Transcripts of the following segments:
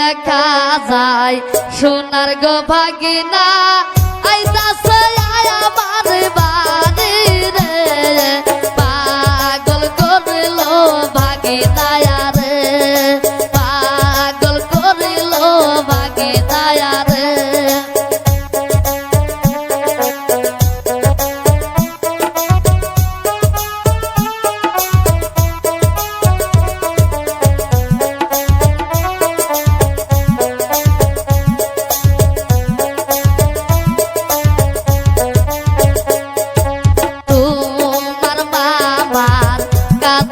দেখা যায়। সোনার গো ভাগিনা আইতা সয়া আমার বা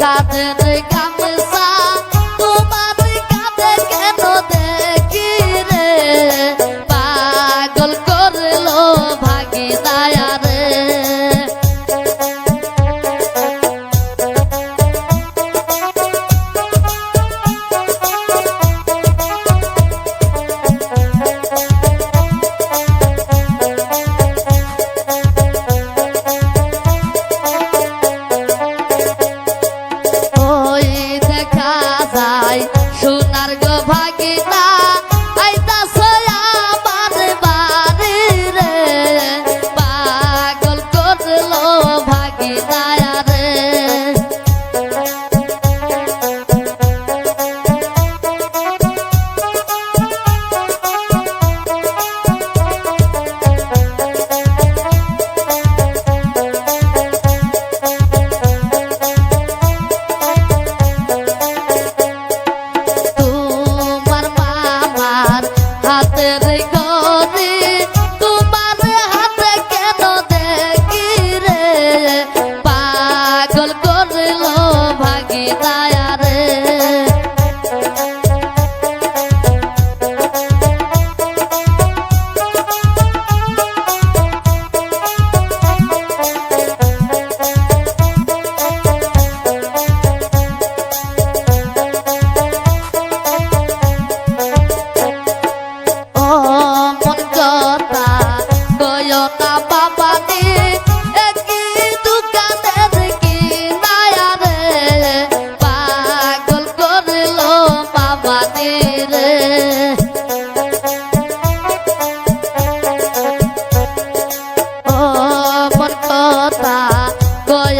কাঁদে কাঁদে ভাগে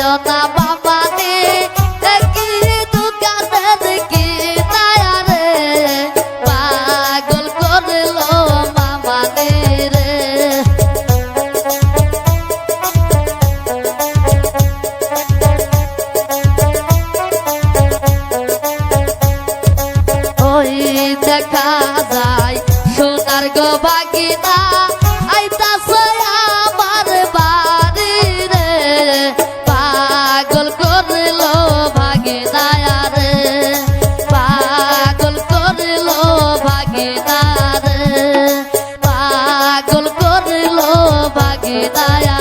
না বাবা দে কি দোকানের কি তারা রে। পাগল করল মামা দে দেখা যায় সোনার গো বাগিনা, আইতা তারা